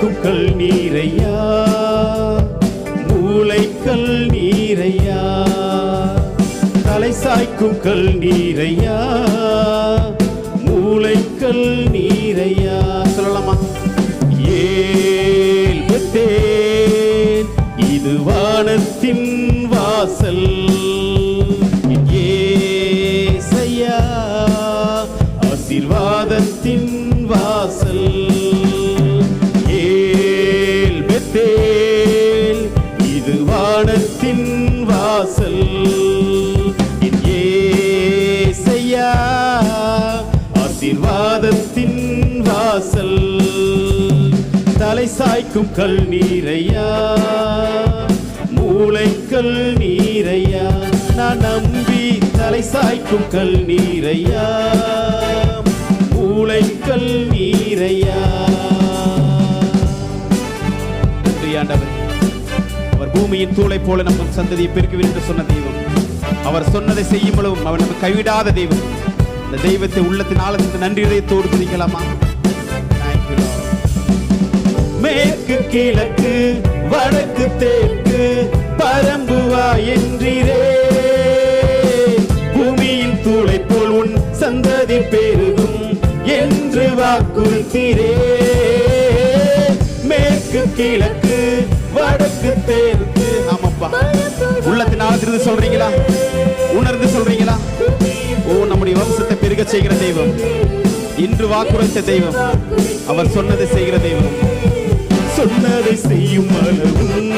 சாய்க்கும் நீரையா? மூளைக்கல் நீரையா? தலை சாய்க்கும் கல் நீரையா? மூளைக்கல் நீரையா? சாய்க்கும் கல் நீரையா மூளைக்கல் நீரையா நான் நம்பி தலை சாய்க்கும் கல் நீரையா மூளைக்கல் நீரையா ஆண்டவர். அவர் பூமியின் தூளை போல நம்ம சந்ததியை பெருக்குவேன் என்று சொன்ன தெய்வம். அவர் சொன்னதை செய்யும் அளவும் அவர் நம்ம கைவிடாத தெய்வம். இந்த தெய்வத்தை உள்ளத்தின் ஆழத்தின் நன்றி இதயத்தோடு துதிக்கலாமா? மேற்கு கிழக்கு வடக்கு தெற்கு பரம்புவா என்றிரே பூமியின் தூளை போல் உன் சந்ததி பெருகும் என்று வாக்குறுத்தீரே. மேற்கு கிழக்கு வடக்கு தெற்கு. ஆமாப்பா. உள்ளத்தின் ஆழ்த்திருந்து சொல்றீங்களா? உணர்ந்து சொல்றீங்களா? ஓ நம்முடைய வம்சத்தை பெருக செய்கிற தெய்வம். இன்று வாக்குறுத்த தெய்வம். அவர் சொன்னதை செய்கிற தெய்வம். சொன்னதை செய்யும் அளவும்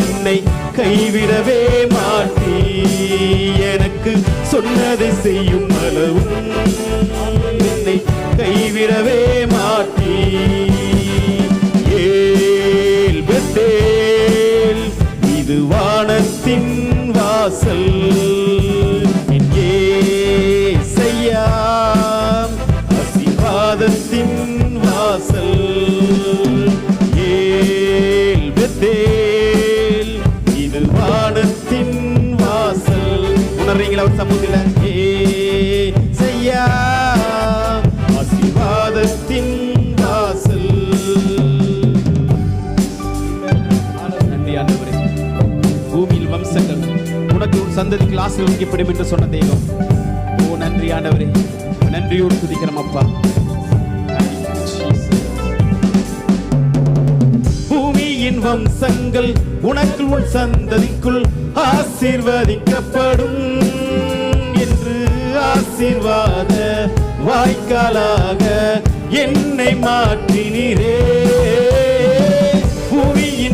என்னை கைவிடவே மாட்டே. எனக்கு சொன்னதை செய்யும் அளவும் என்னை கைவிடவே மாட்டே. சந்ததிக்கு ஆசீர்வதிக்கப்படும் என்று சொன்ன தெய்வம். ஓ நன்றி ஆண்டவரே. நன்றியோடு துதிக்கிறோம் அப்பா. பூமியின் வம்சங்கள் உனக்குள் உன் சந்ததிக்குள் ஆசீர்வதிக்கப்படும் என்று ஆசீர்வாத வாய்க்காலாக என்னை மாற்றினீரே.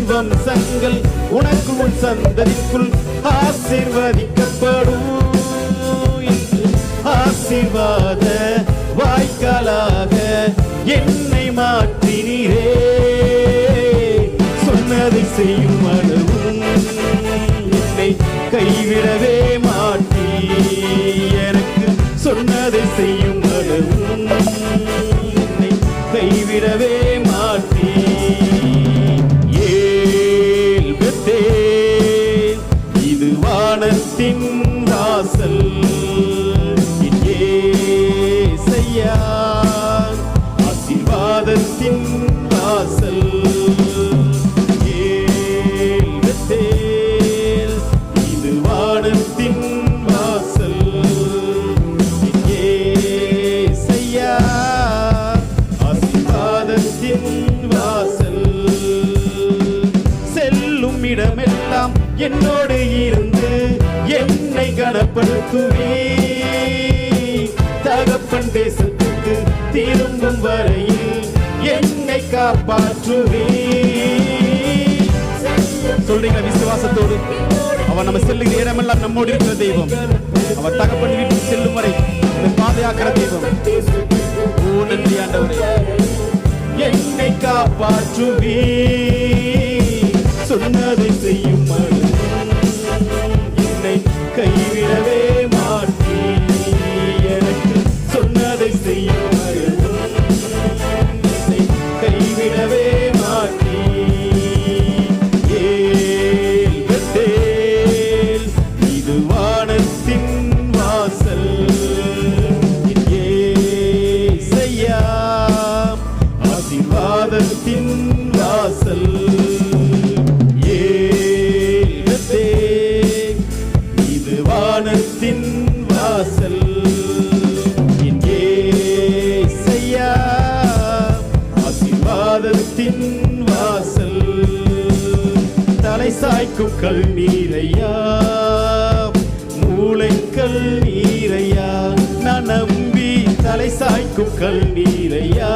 வம்சங்கள் உனக்கு உன் சந்ததிக்குள் ஆசீர்வதிக்கப்படும். என்று ஆசீர்வாத வாய்க்காலாக என்னை மாற்றினீரே. சொன்னதை செய்யும் அளவும் என்னை கைவிடவே மாட்டி. எனக்கு சொன்னதை செய்யும் அளவும் என்னை கைவிடவே என்னை தகப்பன் தேசத்துக்கு திரும்பும் வரையில் என்னை காப்பாற்றுவே சொல்றீங்க விசுவாசத்தோடு? அவன் நம்ம செல்லுகிற இடமெல்லாம் நம்மோடு இருக்கிற தெய்வம். அவன் தகப்பன் வீட்டுக்கு செல்லும் வரை நம்மை பாதுகாக்கிற தெய்வம். ஓ நன்றி ஆண்டவரே. என்னை காப்பாற்றுவே கல் நீரையா? மூளைக்கல் நீரையா? நான் நம்பி தலை சாய்க்கும் கல் நீரையா?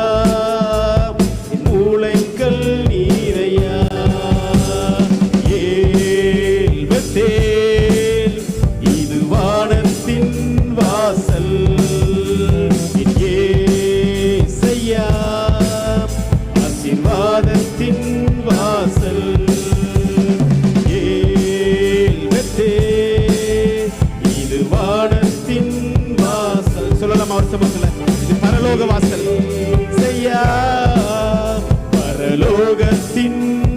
Magazine